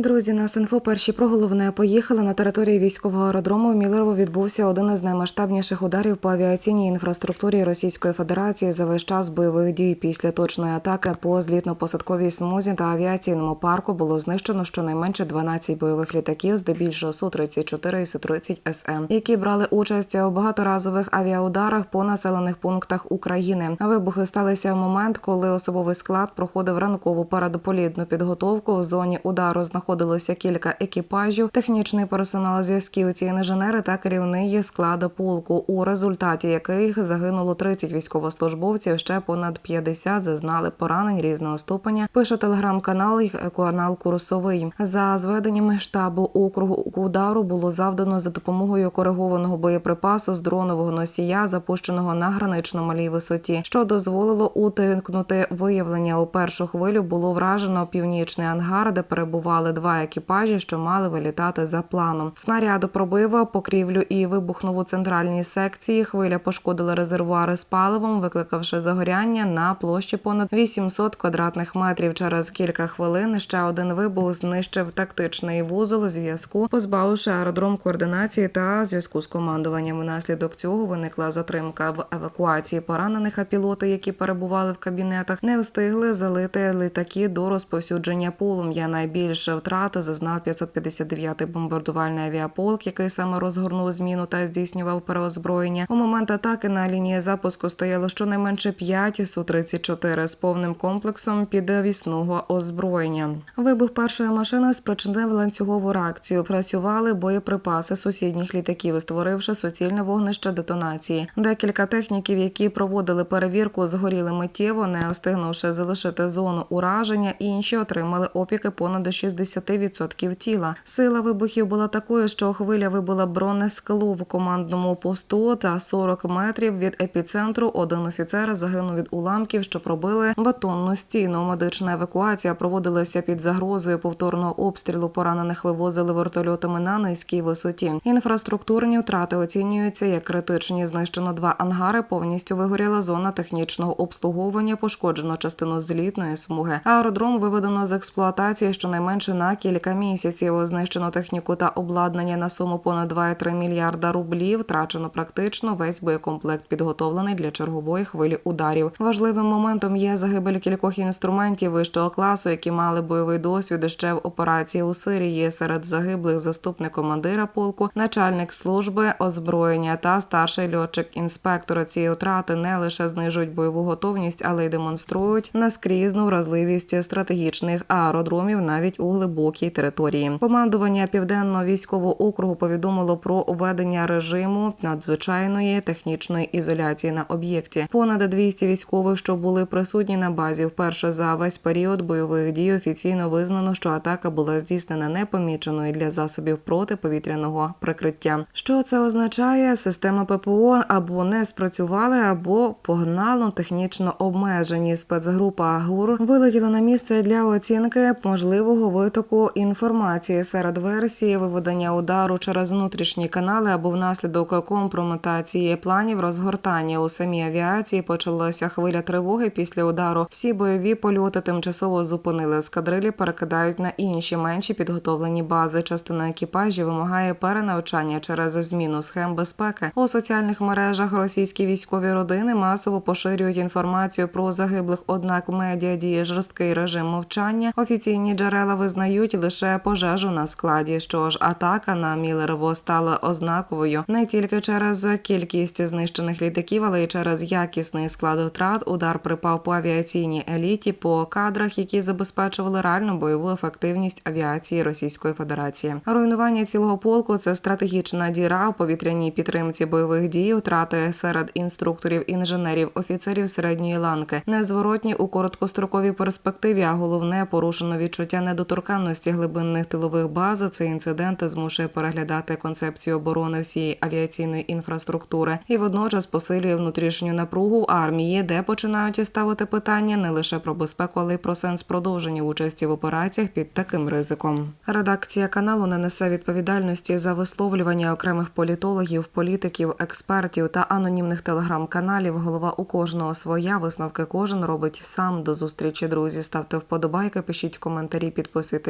Друзі, на Синфо перші про головне поїхали на території військового аеродрому. В Мілерово відбувся один із наймасштабніших ударів по авіаційній інфраструктурі Російської Федерації за весь час бойових дій. Після точної атаки по злітно-посадковій смузі та авіаційному парку було знищено щонайменше 12 бойових літаків, здебільшого су 34 і су 30 СМ, які брали участь у багаторазових авіаударах по населених пунктах України. Вибухи сталися в момент, коли особовий склад проходив ранкову передполітну підготовку. У зоні удару знаходилося кілька екіпажів, технічний персонал зв'язківці, інженери та керівний склад полку, у результаті яких загинуло 30 військовослужбовців. Ще понад 50 зазнали поранень різного ступеня. Пише телеграм-канал і канал Курсовий. За зведеннями штабу округу удару було завдано за допомогою коригованого боєприпасу з дронового носія, запущеного на гранично малій висоті, що дозволило утикнути виявлення. У першу хвилю було вражено північний ангар, де перебували два екіпажі, що мали вилітати за планом. Снаряд пробив покрівлю і вибухнув у центральній секції. Хвиля пошкодила резервуари з паливом, викликавши загоряння на площі понад 800 квадратних метрів. Через кілька хвилин ще один вибух знищив тактичний вузол зв'язку, позбавивши аеродром координації та зв'язку з командуванням. Внаслідок цього виникла затримка в евакуації поранених, а пілоти, які перебували в кабінетах, не встигли залити літаки до розповсюдження полум'я. Найбільше втрати зазнав 559-й бомбардувальний авіаполк, який саме розгорнув зміну та здійснював переозброєння. У момент атаки на лінії запуску стояло щонайменше 5 су 34 з повним комплексом підвісного озброєння. Вибух першої машини спричинив ланцюгову реакцію. Працювали боєприпаси сусідніх літаків, створивши суцільне вогнище детонації. Декілька техніків, які проводили перевірку, згоріли миттєво, не встигнувши залишити зону ураження. Інші отримали опіки понад 60% тіла. Сила вибухів була такою, що хвиля вибила бронескло в командному посту та 40 метрів від епіцентру. Один офіцер загинув від уламків, що пробили бетонну стіну. Медична евакуація проводилася під загрозою повторного обстрілу. Поранених вивозили вертольотами на низькій висоті. Інфраструктурні втрати оцінюються як критичні. Знищено два ангари. Повністю вигоріла зона технічного обслуговування. Пошкоджено частину злітної смуги. Аеродром виведено з експлуатації щонайменше на кілька місяців. Знищено техніку та обладнання на суму понад 2,3 мільярда рублів. Втрачено практично весь боєкомплект, підготовлений для чергової хвилі ударів. Важливим моментом є загибель кількох інструментів вищого класу, які мали бойовий досвід ще в операції у Сирії. Серед загиблих заступник командира полку, начальник служби озброєння та старший льотчик-інспектор. Ці втрати не лише знижують бойову готовність, але й демонструють наскрізну вразливість стратегічних аеродромів навіть у глибокій території. Командування південного військового округу повідомило про введення режиму надзвичайної технічної ізоляції на об'єкті. Понад 200 військових, що були присутні на базі, вперше за весь період бойових дій офіційно визнано, що атака була здійснена непоміченою для засобів протиповітряного прикриття. Що це означає? Система ППО або не спрацювали, або погнало технічно обмежені. Спецгрупа ГУР вилетіла на місце для оцінки можливого витоку інформації серед версії виведення удару через внутрішні канали або внаслідок компрометації планів розгортання у самій авіації почалася хвиля тривоги після удару. Всі бойові польоти тимчасово зупинили. Ескадрилі перекидають на інші менші підготовлені бази. Частина екіпажів вимагає перенавчання через зміну схем безпеки. У соціальних мережах російські військові родини масово поширюють інформацію про загиблих. Однак медіа діє жорсткий режим мовчання. Офіційні джерела визнають лише пожежу на складі. Що ж, атака на Мілерово стала ознаковою не тільки через кількість знищених літаків, але й через якісний склад втрат. Удар припав по авіаційній еліті, по кадрах, які забезпечували реальну бойову ефективність авіації Російської Федерації. Руйнування цілого полку це стратегічна діра у повітряній підтримці бойових дій, втрати серед інструкторів, інженерів, офіцерів середньої ланки, незворотні у короткостроковій перспективі. А головне порушено відчуття недоторканності глибинних тилових баз. Цей інцидент змушує переглядати концепцію оборони всієї авіаційної інфраструктури і водночас посилює внутрішню напругу армії, де починають ставити питання не лише про безпеку, але й про сенс продовження участі в операціях під таким ризиком. Редакція каналу не несе відповідальності за висловлювання окремих політологів, політиків, експертів та анонімних телеграм-каналів. Голова у кожного своя висновки кожен робить сам. До зустрічі, друзі. Ставте вподобайки, пишіть коментарі, підписуйтесь